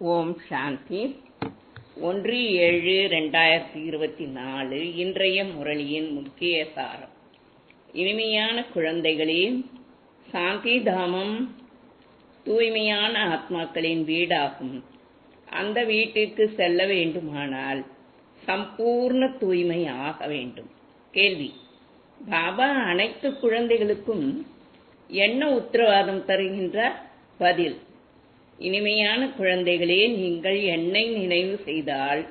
ஓம் சாந்தி. ஒன்று ஏழு ரெண்டாயிரத்தி இருபத்தி நாலு இன்றைய முரளியின் முக்கிய சாரம். இனிமையான குழந்தைகளே சாந்தி தாமம் தூய்மையான ஆத்மாக்களின் வீடாகும். அந்த வீட்டிற்கு செல்ல வேண்டுமானால் சம்பூர்ண தூய்மை ஆக வேண்டும். கேள்வி பாபா அனைத்து குழந்தைகளுக்கும் என்ன உத்தரவாதம் தருகின்றார்? பதில் இனிமையான குழந்தைகளே நீங்கள் என்னை நினைவு செய்தால்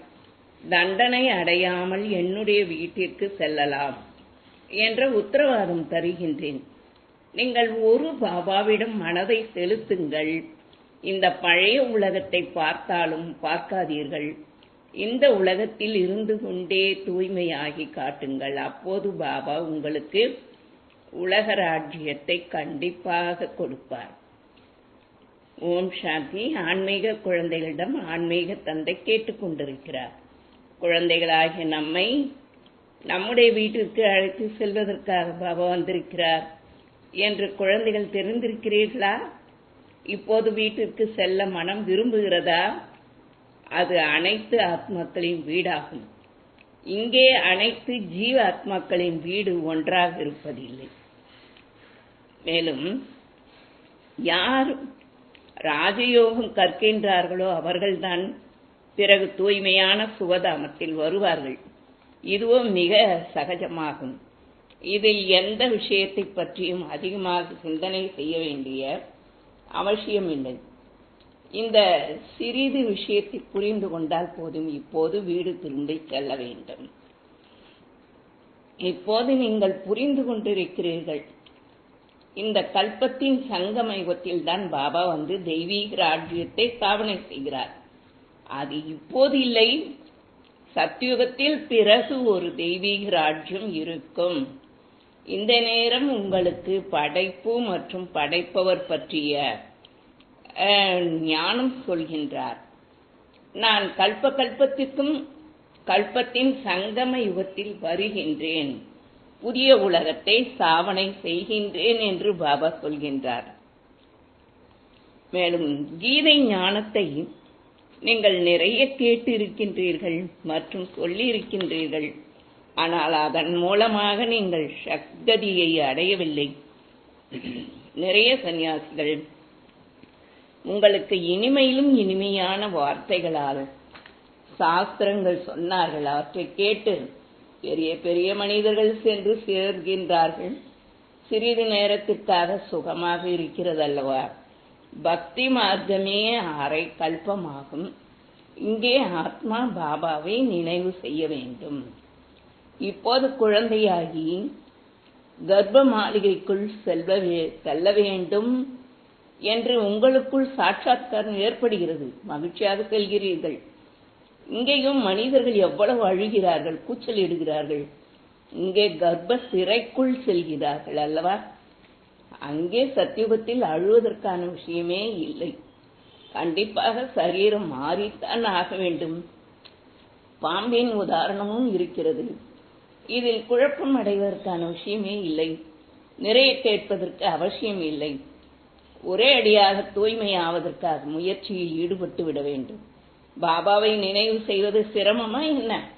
தண்டனை அடையாமல் என்னுடைய வீட்டிற்கு செல்லலாம் என்ற உத்தரவாதம் தருகின்றேன். நீங்கள் ஒரு பாபாவிடம் மனதை செலுத்துங்கள். இந்த பழைய உலகத்தை பார்த்தாலும் பார்க்காதீர்கள். இந்த உலகத்தில் இருந்து கொண்டே தூய்மையாகி காட்டுங்கள். அப்போது பாபா உங்களுக்கு உலக ராஜ்யத்தை கண்டிப்பாக கொடுப்பார். ஓம் சாந்தி. ஆன்மீக குழந்தைகளிடம் ஆன்மீக தந்தை கேட்டுக்கொண்டிருக்கிறார் குழந்தைகளாகிய நம்மை நம்முடைய வீட்டிற்கு அழைத்து செல்வதற்காக பாபா வந்திருக்கிறார். என்று குழந்தைகள் தெரிந்திருக்கிறீர்களா? இப்போது வீட்டிற்கு செல்ல மனம் விரும்புகிறதா? அது அனைத்து ஆத்மாக்களின் வீடாகும். இங்கே அனைத்து ஜீவ ஆத்மாக்களின் வீடு ஒன்றாக இருப்பதில்லை. மேலும் யார் ராஜயோகம் கற்கின்றார்களோ அவர்கள்தான் பிறகு தூய்மையான சுகதாமத்தில் வருவார்கள். இதுவும் மிக சகஜமாகும். இது எந்த விஷயத்தை பற்றியும் அதிகமாக சிந்தனை செய்ய வேண்டிய அவசியமில்லை இந்த சிறிது விஷயத்தை புரிந்து கொண்டால் போதும் இப்போது வீடு திரும்பி செல்ல வேண்டும். இப்போது நீங்கள் புரிந்து கொண்டிருக்கிறீர்கள். இந்த கல்பத்தின் சங்கமயுகத்தில் தான் பாபா வந்து தெய்வீக ராஜ்யத்தை ஸ்தாபனை செய்கிறார். அது இப்போது இல்லை. சத்தியுகத்தில் பிறகு ஒரு தெய்வீக ராஜ்யம் இருக்கும். இந்த நேரம் உங்களுக்கு படைப்பு மற்றும் படைப்பவர் பற்றிய ஞானம் சொல்கின்றார். நான் கல்ப கல்பத்திற்கும் கல்பத்தின் சங்கம யுகத்தில் வருகின்றேன். புதிய உலகத்தை சாவனை செய்கின்றேன் என்று பாபா சொல்கின்றார். மேலும் கீதை ஞானத்தை நீங்கள் நிறைய கேட்டிருக்கின்றீர்கள் மற்றும் சொல்லியிருக்கின்றீர்கள். ஆனால் அதன் மூலமாக நீங்கள் சக்தியை அடையவில்லை. நிறைய சன்னியாசிகள் உங்களுக்கு இனிமையிலும் இனிமையான வார்த்தைகளால் சாஸ்திரங்கள் சொன்னார்கள். அவற்றை கேட்டு பெரிய பெரிய மனிதர்கள் சென்று சேர்கின்றார்கள். சிறிது நேரத்திற்காக சுகமாக இருக்கிறது அல்லவா பக்தி மார்க்கமே அரை கல்பமாகும். இங்கே ஆத்மா பாபாவை நினைவு செய்ய வேண்டும். இப்போது குழந்தையாகி கர்ப்ப மாளிகைக்குள் செல்ல செல்ல வேண்டும் என்று உங்களுக்குள் சாட்சாத்காரம் ஏற்படுகிறது. மகிழ்ச்சியாக செல்கிறீர்கள். இங்கேயும் மனிதர்கள் எவ்வளவு அழுகிறார்கள் கூச்சல் இடுகிறார்கள் இங்கே கர்ப்ப சிறைக்குள் செல்கிறார்கள் அல்லவா? அங்கே சத்தியுகத்தில் அழுவதற்கான விஷயமே இல்லை. கண்டிப்பாக சரீரம் மாறித்தான் ஆக வேண்டும். பாம்பின் உதாரணமும் இருக்கிறது. இதில் குழப்பம் அடைவதற்கான விஷயமே இல்லை. நிறைய கேட்பதற்கு அவசியம் இல்லை. ஒரே அடியாக தூய்மையாவதற்காக முயற்சியில் ஈடுபட்டு விட வேண்டும். பாபாவை நினைவு செய்வது சிரமமா என்ன?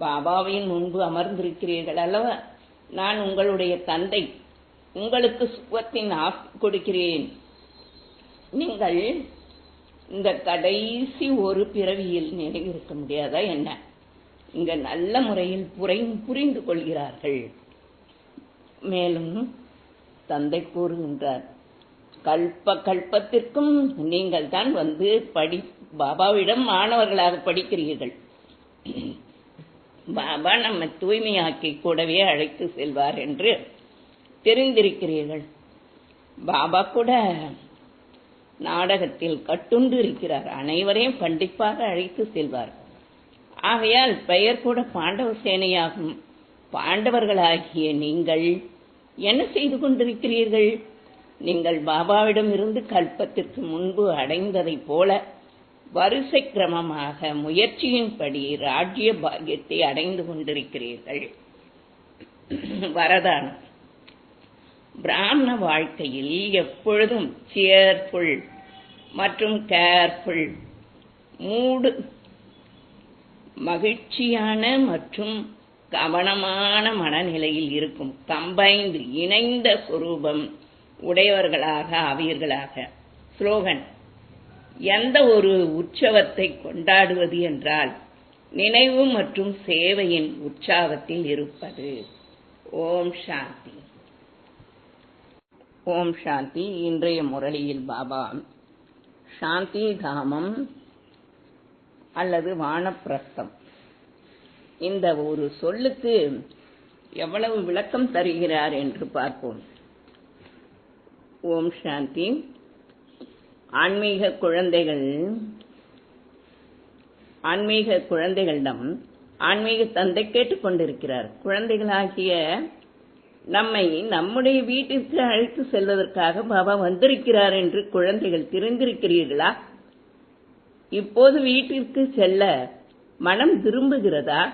பாபாவின் முன்பு அமர்ந்திருக்கிறீர்கள் அல்லவா? நான் உங்களுடைய தந்தை. உங்களுக்கு சுகத்தின் ஆசை கொடுக்கிறேன். நீங்கள் இந்த கடைசி ஒரு பிறவியில் நினைவிருக்க முடியாதா என்ன? இங்க நல்ல முறையில் புரை புரிந்து கொள்கிறார்கள். மேலும் தந்தை கூறுகின்றார் கல்ப கல்பத்திற்கும் நீங்கள் தான் வந்து படி பாபாவிடம் மாணவர்களாக படிக்கிறீர்கள். பாபா நம்ம தூய்மையாக்கி கூடவே அழைத்து செல்வார் என்று தெரிந்திருக்கிறீர்கள். பாபா கூட நாடகத்தில் கட்டுண்டு இருக்கிறார். அனைவரையும் கண்டிப்பாக அழைத்து செல்வார். ஆகையால் பெயர் கூட பாண்டவ சேனையாகும். பாண்டவர்களாகிய நீங்கள் என்ன செய்து கொண்டிருக்கிறீர்கள்? நீங்கள் பாபாவிடம் இருந்து கல்பத்திற்கு முன்பு அடைந்ததைப் போல வரிசை கிரமமாக முயற்சியின்படி ராஜ்ய பாக்கியத்தை அடைந்து கொண்டிருக்கிறீர்கள். வரதானம். பிராமண வாழ்க்கையில் எப்பொழுதும் சியர்ஃபுல் மற்றும் கேர்ஃபுல் மூடு மகிழ்ச்சியான மற்றும் கவனமான மனநிலையில் இருக்கும் கம்பைந்து இணைந்த சுரூபம் உடையவர்களாக ஆவீர்களாக ஸ்லோகன். எந்த ஒரு உற்சவத்தை கொண்டாடுவது என்றால் நினைவு மற்றும் சேவையின் உற்சாகத்தில் இருப்பது. ஓம் சாந்தி. ஓம் சாந்தி. இன்றைய முரளியில் பாபா சாந்தி தாமம் அல்லது வானப்பிரஸ்தம். இந்த ஒரு சொல்லுக்கு எவ்வளவு விளக்கம் தருகிறார் என்று பார்ப்போம். ஓம் சாந்தி. ஆன்மீக குழந்தைகள் ஆன்மீக குழந்தைகளிடம் ஆன்மீக தந்தை கேட்டுக்கொண்டிருக்கிறார் குழந்தைகளாகிய நம்மை நம்முடைய வீட்டிற்கு அழைத்து செல்வதற்காக பாபா வந்திருக்கிறார் என்று குழந்தைகள் தெரிந்திருக்கிறீர்களா? இப்போது வீட்டிற்கு செல்ல மனம் திரும்புகிறதா?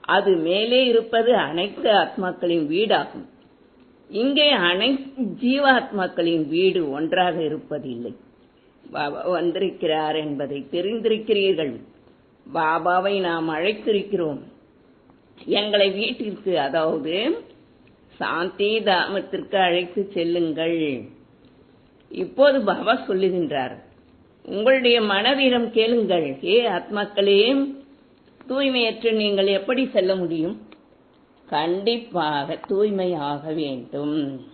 அது மேலே இருப்பது அனைத்து ஆத்மாக்களின் வீடாகும். இங்கே அனைத்து ஜீவாத்மாக்களின் வீடு ஒன்றாக இருப்பதில்லை. பாபா வந்திருக்கிறார் என்பதை தெரிந்திருக்கிறீர்கள். பாபாவை நாம் அழைத்திருக்கிறோம். எங்களை வீட்டிற்கு அதாவது சாந்தி தாமத்திற்கு அழைத்து செல்லுங்கள். இப்போது பாபா சொல்லுகின்றார் உங்களுடைய மனதிடம் கேளுங்கள். ஏ ஆத்மாக்களே தூய்மையற்ற நீங்கள் எப்படி செல்ல முடியும்? கண்டிப்பாக தூய்மையாக வேண்டும்.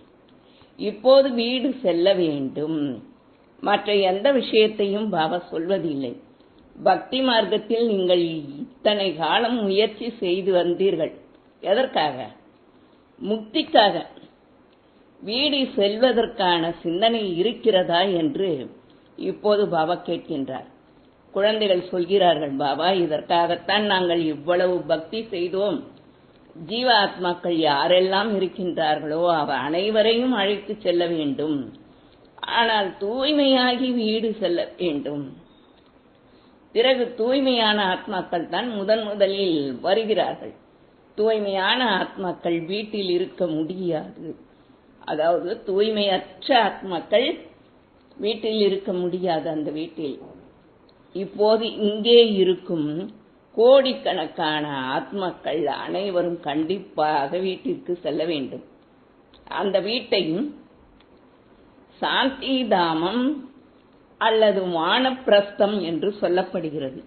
இப்போது வீடு செல்ல வேண்டும். மற்ற எந்த விஷயத்தையும் பாபா சொல்வதில்லை. பக்தி மார்க்கத்தில் நீங்கள் இத்தனை காலம் முயற்சி செய்து வந்தீர்கள். எதற்காக? முக்திக்காக. வீடு செல்வதற்கான சிந்தனை இருக்கிறதா என்று இப்போது பாபா கேட்கின்றார். குழந்தைகள் சொல்கிறார்கள் பாபா இதற்காகத்தான் நாங்கள் இவ்வளவு பக்தி செய்தோம். ஜீவ ஆத்மாக்கள் யாரெல்லாம் இருக்கின்றார்களோ அவ அனைவரையும் அழைத்து செல்ல வேண்டும். ஆனால் தூய்மையாகி வீடு செல்ல வேண்டும். பிறகு தூய்மையான ஆத்மாக்கள் தான் முதன் முதலில் வருகிறார்கள். தூய்மையான ஆத்மாக்கள் வீட்டில் இருக்க முடியாது. அதாவது தூய்மையற்ற ஆத்மாக்கள் வீட்டில் இருக்க முடியாது அந்த வீட்டில். இப்போது இங்கே இருக்கும் கோடிக்கணக்கான ஆத்மாக்கள் அனைவரும் கண்டிப்பாக வீட்டிற்கு செல்ல வேண்டும். அந்த வீட்டையும் சாந்தி தாமம் அல்லது வானப்பிரஸ்தம் என்று சொல்லப்படுகிறது.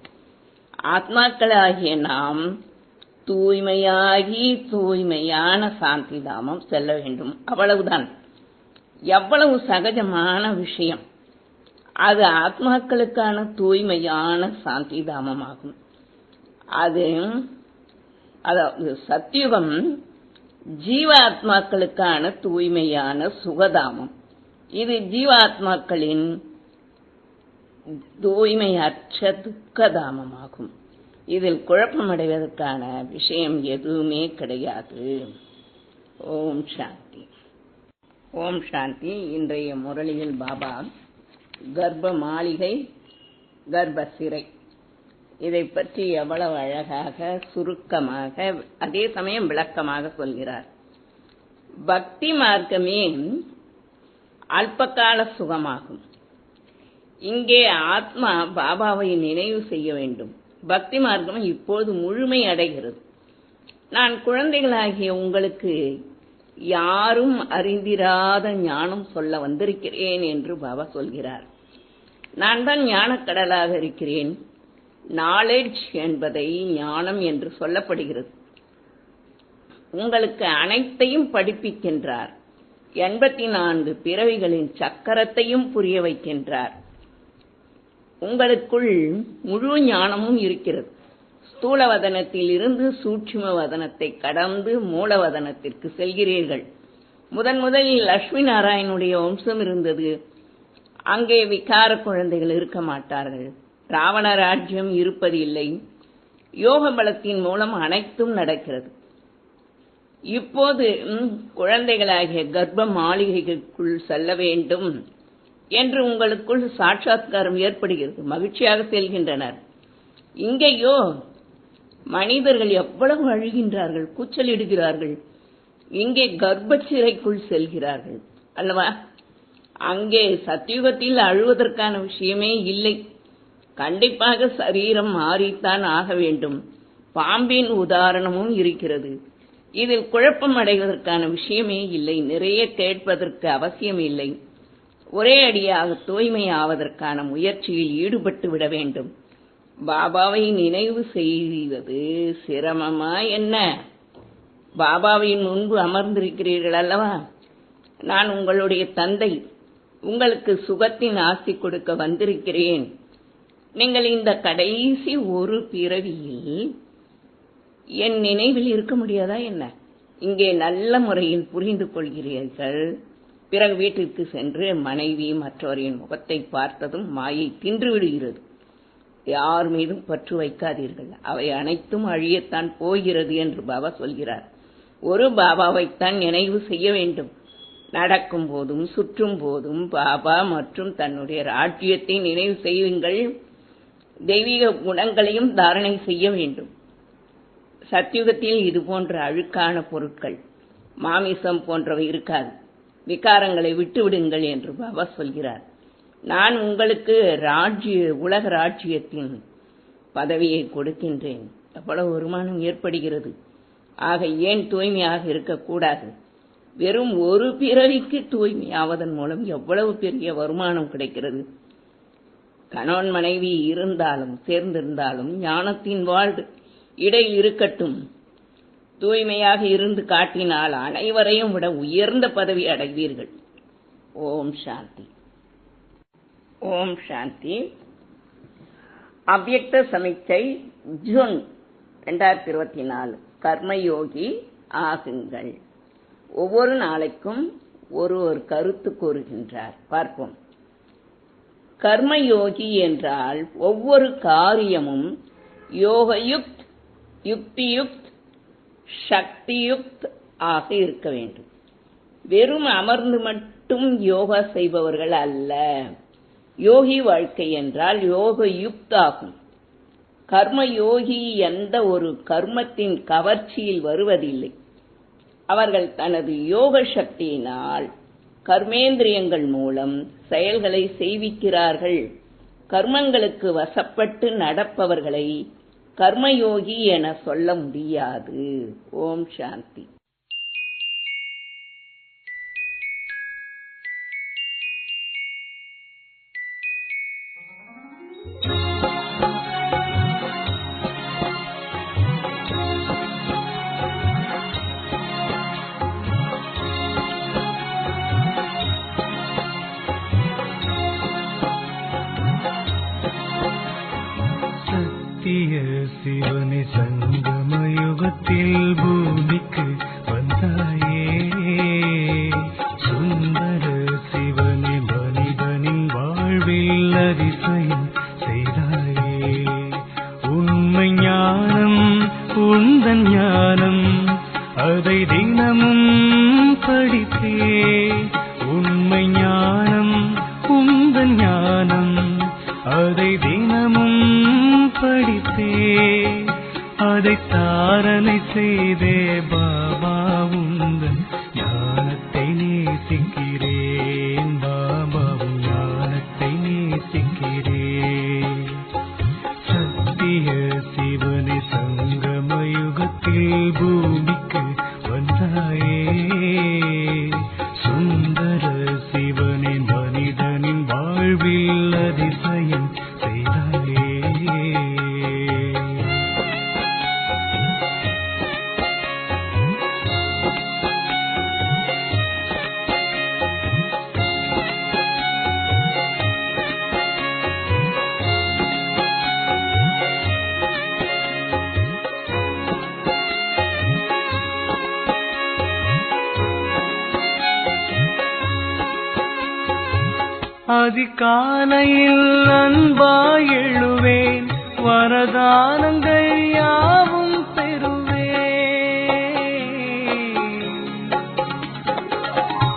ஆத்மாக்களாகிய நாம் தூய்மையாகி தூய்மையான சாந்தி தாமம் செல்ல வேண்டும். அவ்வளவுதான். எவ்வளவு சகஜமான விஷயம். அது ஆத்மாக்களுக்கான தூய்மையான சாந்தி தாமமாகும் அது அதாவது சத்தியுகம் ஜீவாத்மாக்களுக்கான தூய்மையான சுகதாமம். இது ஜீவாத்மாக்களின் தூய்மையற்ற துக்கதாமமாகும். இதில் குழப்பமடைவதற்கான விஷயம் எதுவுமே கிடையாது. ஓம் சாந்தி. ஓம் சாந்தி இன்றைய முரளியில் பாபா கர்ப்ப மாளிகை கர்ப்ப சிறை. இதை பற்றி எவ்வளவு அழகாக சுருக்கமாக அதே சமயம் விளக்கமாக சொல்கிறார். பக்தி மார்க்கமே அல்பகால சுகமாகும். இங்கே ஆத்மா பாபாவை நினைவு செய்ய வேண்டும். பக்தி மார்க்கம் இப்போது முழுமை அடைகிறது. நான் குழந்தைகளாகிய உங்களுக்கு யாரும் அறிந்திராத ஞானம் சொல்ல வந்திருக்கிறேன் என்று பாபா சொல்கிறார். நான் தான் ஞானக்கடலாக இருக்கிறேன். நாலேஜ் என்பதை ஞானம் என்று சொல்லப்படுகிறது. உங்களுக்கு அனைத்தையும் படிப்பிக்கின்றார். எண்பத்தி நான்கு பிறவிகளின் சக்கரத்தையும் புரிய வைக்கின்றார். உங்களுக்குள் முழு ஞானமும் இருக்கிறது. ஸ்தூல வதனத்தில் இருந்து சூட்சும வதனத்தை கடந்து மூலவதனத்திற்கு செல்கிறீர்கள். முதன் முதலில் லட்சுமி நாராயணுடைய வம்சம் இருந்தது. அங்கே விகார குழந்தைகள் இருக்க மாட்டார்கள். ராவண ராஜ்யம் இருப்பதில்லை. யோக பலத்தின் மூலம் அனைத்தும் நடக்கிறது. இப்போது குழந்தைகளாகிய கர்ப்ப மாளிகைக்குள் செல்ல வேண்டும் என்று உங்களுக்குள் சாட்சாத்காரம் ஏற்படுகிறது. மகிழ்ச்சியாக செல்கின்றனர். இங்கேயோ மனிதர்கள் எவ்வளவு அழுகின்றார்கள் கூச்சலிடுகிறார்கள். இங்கே கர்ப்ப சிறைக்குள் செல்கிறார்கள். அல்லவா? அங்கே சத்தியுகத்தில் அழுவதற்கான விஷயமே இல்லை. கண்டிப்பாக சரீரம் மாறித்தான் ஆக வேண்டும். பாம்பின் உதாரணமும் இருக்கிறது. இதில் குழப்பம் அடைவதற்கான விஷயமே இல்லை. நிறைய கேட்பதற்கு அவசியம் இல்லை. ஒரே அடியாக தூய்மை ஆவதற்கான முயற்சியில் ஈடுபட்டு விட வேண்டும். பாபாவை நினைவு செய்வது சிரமமா என்ன? பாபாவின் முன்பு அமர்ந்திருக்கிறீர்கள் அல்லவா? நான் உங்களுடைய தந்தை. உங்களுக்கு சுகத்தின் ஆசி கொடுக்க வந்திருக்கிறேன். நீங்கள் இந்த கடைசி ஒரு பிறவியில் என் நினைவில் இருக்க முடியாதா என்ன? இங்கே நல்ல முறையில் புரிந்து கொள்கிறீர்கள். பிறகு வீட்டிற்கு சென்று மனைவி மற்றவரின் முகத்தை பார்த்ததும் மாயை தின்று விடுகிறது. யார் மீதும் பற்று வைக்காதீர்கள். அவை அனைத்தும் அழியத்தான் போகிறது என்று பாபா சொல்கிறார். ஒரு பாபாவைத்தான் நினைவு செய்ய வேண்டும். நடக்கும் போதும் சுற்றும் போதும் பாபா மற்றும் தன்னுடைய ராஜ்யத்தை நினைவு செய்யுங்கள். தெய்வீக குணங்களையும் தாரணை செய்ய வேண்டும். சத்தியுகத்தில் இது போன்ற அழுக்கான பொருட்கள் மாமிசம் போன்றவை இருக்காது. விகாரங்களை விட்டுவிடுங்கள் என்று பாபா சொல்கிறார். நான் உங்களுக்கு ராஜ்ய உலக ராஜ்யத்தின் பதவியை கொடுக்கின்றேன். எவ்வளவு வருமானம் ஏற்படுகிறது. ஆக ஏன் தூய்மையாக இருக்கக்கூடாது? வெறும் ஒரு பிறவிக்கு தூய்மையாவதன் மூலம் எவ்வளவு பெரிய வருமானம் கிடைக்கிறது? கணவன் மனைவி இருந்தாலும் சேர்ந்திருந்தாலும் ஞானத்தின் வாழ்வு இடையில் இருக்கட்டும். தூய்மையாக இருந்து காட்டினால் அனைவரையும் விட உயர்ந்த பதவி அடைவீர்கள். ஓம் சாந்தி. ஓம் சாந்தி. அவ்யக்த சமிச்சை ஜூன் ரெண்டாயிரத்தி இருபத்தி நாலு கர்மயோகி ஆகுங்கள். ஒவ்வொரு நாளைக்கும் ஒரு ஒரு கருத்து கூறுகின்றார். பார்ப்போம். கர்மயோகி என்றால் ஒவ்வொரு காரியமும் யோகயுக்த் யுக்தியுக்த் சக்தியுக்த் ஆக இருக்க வேண்டும். வெறும் அமர்ந்து மட்டும் யோகா செய்பவர்கள் அல்ல. யோகி வாழ்க்கை என்றால் யோக யுக்தாகும் கர்ம யோகி எந்த ஒரு கர்மத்தின் கவர்ச்சியில் வருவதில்லை. அவர்கள் தனது யோக சக்தியினால் கர்மேந்திரியங்கள் மூலம் செயல்களை செய்விக்கிறார்கள். கர்மங்களுக்கு வசப்பட்டு நடப்பவர்களை கர்மயோகி என சொல்ல முடியாது. ஓம் சாந்தி. சத்திய சிவனி சங்கமயுகத்தில் பூமிக்கு தாரணை செய்தே பாபா உந்தன் ஞானத்தை நேசிக்கிறேன். பாபாவும் ஞானத்தை நேசிக்கிறேன். அதிகாலையில் அன்பாய் எழுவேன் வரதானங்கள் யாவும் பெறுவேன்.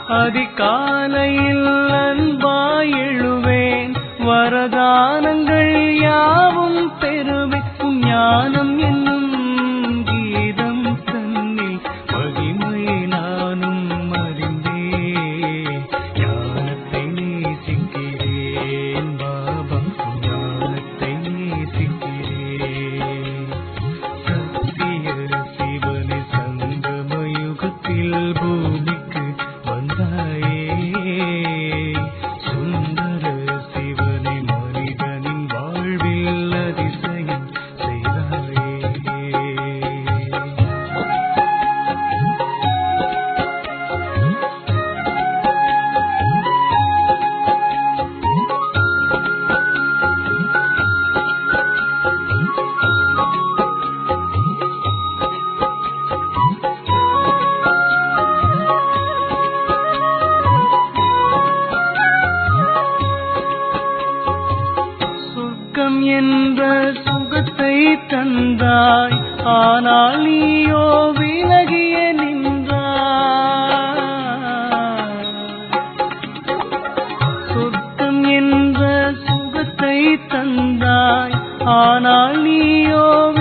அதிகாலையில் அன்பாய் எழுவேன் துக்கம் என்ற சுகத்தை தந்தாய். ஆனால் நீயோ விலகிய நின்றாய். சொர்க்கம் என்ற சுகத்தை தந்தாய். ஆனால் நீயோ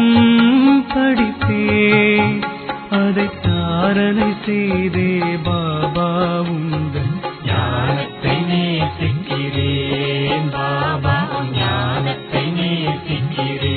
பாடம் படித்தே அதை தாரணை செய்தே பாபா உங்கள் ஞானத்தை நேசிக்கிறேன். பாபா ஞானத்தை நேசிக்கிறேன்.